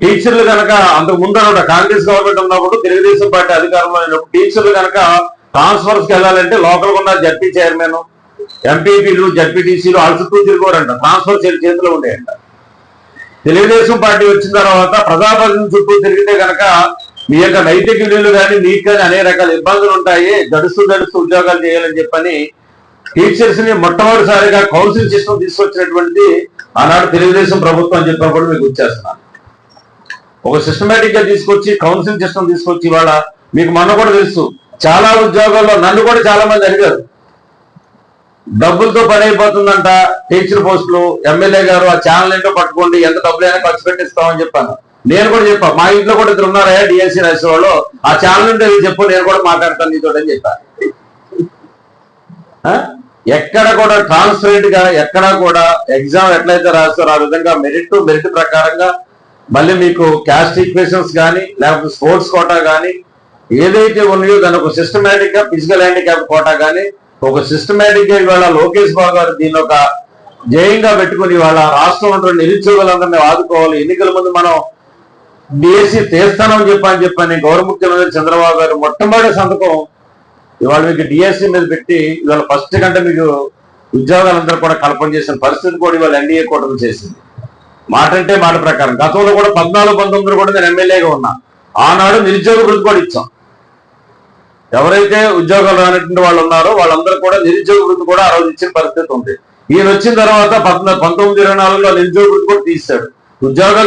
టీచర్లు కనుక అంతకు ముందు కాంగ్రెస్ గవర్నమెంట్ ఉన్నప్పుడు తెలుగుదేశం పార్టీ అధికారంలో ఉన్నప్పుడు టీచర్లు కనుక ట్రాన్స్ఫర్స్కి వెళ్ళాలంటే లోకల్ ఉన్న జడ్పీ చైర్మన్ ఎంపీపీలు జడ్పీటీసీలు వాళ్ళ చుట్టూ ట్రాన్స్ఫర్ చేతిలో ఉండేయంట. తెలుగుదేశం పార్టీ వచ్చిన తర్వాత ప్రజాప్రతినిధి చుట్టూ తిరిగితే కనుక మీ యొక్క నైతిక విలువలు కానీ మీకు కానీ అనేక రకాల ఇబ్బందులు ఉంటాయి. గడుస్తూ గడుస్తూ ఉద్యోగాలు చేయాలని చెప్పని టీచర్స్ని మొట్టమొదటిసారిగా కౌన్సిల్ సిస్టమ్ తీసుకొచ్చినటువంటి ఆనాడు తెలుగుదేశం ప్రభుత్వం అని చెప్పినప్పుడు మీకు వచ్చేస్తున్నాను ఒక సిస్టమేటిక్గా తీసుకొచ్చి కౌన్సిల్ సిస్టమ్ తీసుకొచ్చి ఇవాళ మీకు మొన్న కూడా తెలుసు. చాలా ఉద్యోగాల్లో నన్ను కూడా చాలా మంది అడిగారు. డబ్బులతో పని అయిపోతుందంట టీచర్ పోస్టులు ఎమ్మెల్యే గారు ఆ ఛానల్ ఏంటో పట్టుకోండి ఎంత డబ్బులైనా ఖర్చు పెట్టిస్తామని చెప్పాను. నేను కూడా చెప్పా మా ఇంట్లో కూడా ఇద్దరు ఉన్నారా డిఎస్సీ రాసిన వాళ్ళు. ఆ ఛానల్ ఉంటే ఇది చెప్పు నేను కూడా మాట్లాడతాను నీతో అని చెప్పా. ఆ? ఎక్కడ కూడా ట్రాన్స్పరెంట్గా ఎక్కడ కూడా ఎగ్జామ్ ఎట్లయితే రాస్తారో ఆ విధంగా మెరిట్ మెరిట్ ప్రకారంగా మళ్ళీ మీకు క్యాస్ట్ ఈక్వేషన్స్ కానీ లేకపోతే స్పోర్ట్స్ కోటా కానీ ఏదైతే ఉన్నాయో దాని ఒక సిస్టమేటిక్గా ఫిజికల్ హ్యాండిక్యాప్ కోటా కానీ ఒక సిస్టమేటిక్గా ఇవాళ లోకేష్ బాబు గారు దీని ఒక జయంగా పెట్టుకుని ఇవాళ రాష్ట్రంలో ఉన్నటువంటి నిరుద్యోగులందరినీ ఆదుకోవాలి. ఎన్నికల ముందు మనం డిఎస్సి తీస్తానని చెప్పని చెప్పని గౌరవ ముఖ్యమంత్రి చంద్రబాబు గారు మొట్టమొదటి సంతకం ఇవాళ మీకు డిఎస్సి మీద పెట్టి ఇవాళ ఫస్ట్ కంటే మీకు ఉద్యోగాలందరూ కూడా కల్పన చేసిన పరిస్థితి కూడా ఇవాళ ఎన్డీఏ కూటమి చేసింది. మాట అంటే మాట ప్రకారం. గతంలో కూడా పద్నాలుగు పంతొమ్మిది కూడా నేను ఎమ్మెల్యేగా ఉన్నా. ఆనాడు నిరుద్యోగ వృద్ధి కూడా ఇచ్చాం. ఎవరైతే ఉద్యోగాలు రానటువంటి వాళ్ళు ఉన్నారో వాళ్ళందరూ కూడా నిరుద్యోగ వృద్ధి కూడా ఆ రోజు ఇచ్చిన పరిస్థితి ఉంది. ఈయన వచ్చిన తర్వాత పద్నా- పంతొమ్మిది ఇరవై నాలుగులో నిరుద్యోగ వృద్ధి కూడా తీశాడు. ఉద్యోగాలు